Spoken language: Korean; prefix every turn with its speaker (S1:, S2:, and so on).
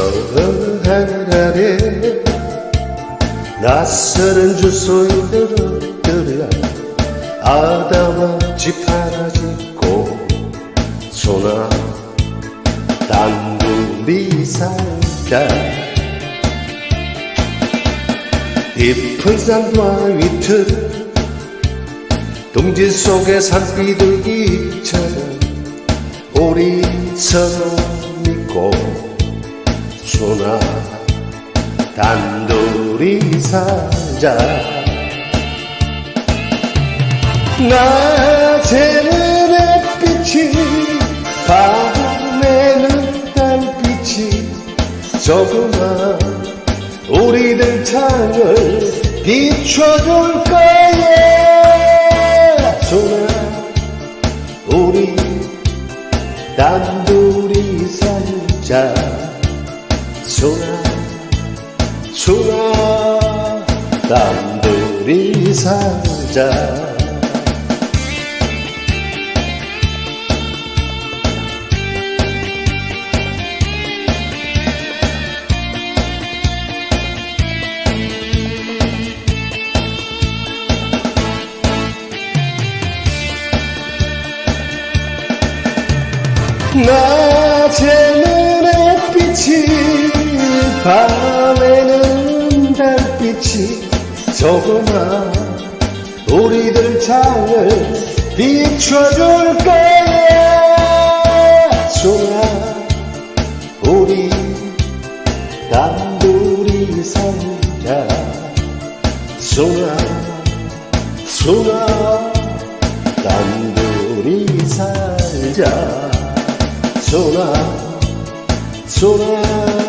S1: 서울 하늘아래 낯설은 주소인들을 들여 아다와 집 하나 짓고 소나 단둘이 살자 깊은 산과 위트 둥지 속에 산비둘기 처럼 우리 서로 믿고 소나 단둘이 살자. 낮에는 햇빛이 밤에는 달빛이 조그만 우리들 창을 비춰줄 거야. 소나 우리 단둘이 살자 소나 소나 단둘이 살자. 햇빛이 밤에는 달빛이 조그만 우리들 창을 비춰줄 거야. 소나 우리 단둘이 살자. 소나 소나 단둘이 살자. 소나 소나